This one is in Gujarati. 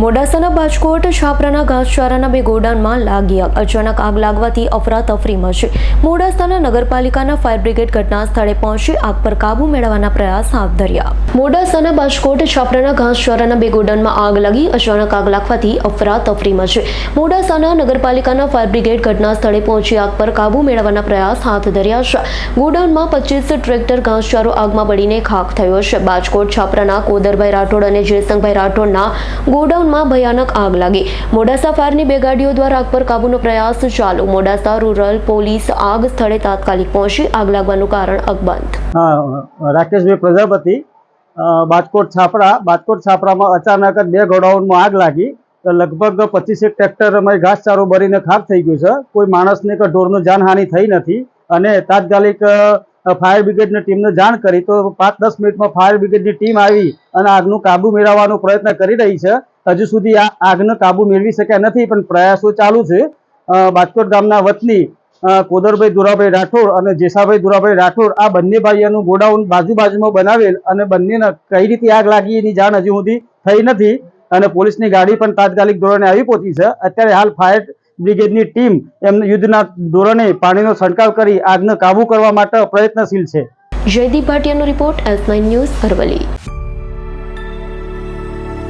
મોડાસાના બાજકોટ છાપરાના ઘાસચારાના બે ગોડાઉનમાં લાગી આગ. અચાનક આગ લાગવાથી અફરાતફરી મચી. મોડાસાના નગરપાલિકાના ફાયર બ્રિગેડ ઘટના સ્થળે પહોંચી આગ પર કાબુ મેળવવાના પ્રયાસ હાથ ધર્યા. મોડાસાના બાજકોટ છાપરાના ઘાસચારાના બે ગોડાઉનમાં આગ લાગી, અચાનક આગ લાગવાથી અફરાતફરી મચી. મોડાસાના નગરપાલિકાના ફાયર બ્રિગેડ ઘટના સ્થળે પહોંચી આગ પર કાબુ મેળવવાના પ્રયાસ હાથ ધર્યા છે. ગોડાઉનમાં પચીસ ટ્રેક્ટર ઘાસચારો આગમાં બળીને ખાખ થયો છે. બાજકોટ છાપરાના કોદરભાઈ રાઠોડ અને જયસંગભાઈ રાઠોડના ગોડાઉનમાં ભયાનક આગ લાગી. મોડાસા ફાયરની બે ગાડીઓ દ્વારા આગ પર કાબૂનો પ્રયાસ ચાલુ. મોડાસા રૂરલ પોલીસ આગ સ્થળે તાત્કાલિક પહોંચી. આગ લાગવાનું કારણ અકબંધ. રાકેશભાઈ પ્રજાપતિ બાજકોટ છાપરા. બાજકોટ છાપરામાં અચાનક બે ગોડાઉનમાં આગ લાગી. તો લગભગ પચીસેક ટ્રેક્ટરમાં ઘાસચારો ભરીને ખાક થઈ ગયું છે. કોઈ માણસને કે ઢોરનું જાનહાનિ થઈ નથી. અને તાત્કાલિક ફાયર બ્રિગેડની ટીમને જાણ કરી. તો પાંચ દસ મિનિટમાં ફાયર બ્રિગેડની ટીમ આવી અને આગનું કાબુ મેળવવાનો પ્રયત્ન કરી રહી છે. હજુ સુધી આ આગનો કાબુ મેળવી શક્યા નથી, પણ પ્રયાસો ચાલુ છે. બાજકોટ ગામના વતની કોદરભાઈ દુરાભાઈ રાઠોડ અને જેસાભાઈ દુરાભાઈ રાઠોડ આ બંને ભાઈઓનું ગોડાઉન બાજુ બાજુમાં બનાવેલ અને બંનેને કઈ રીતે આગ લાગી એની જાણ હજુ સુધી થઈ નથી. અને પોલીસની ગાડી પણ તાત્કાલિક ધોરણે આવી પહોંચી છે. અત્યારે હાલ ફાયર બ્રિગેડની ટીમ એમને યુદ્ધના ધોરણે પાણીનો છંટકાવ કરી આગને કાબુ કરવા માટે પ્રયત્નશીલ છે. જયદીપ ભાટિયાનો રિપોર્ટ એલ્ફ ન્યૂઝ અરવલ્લી.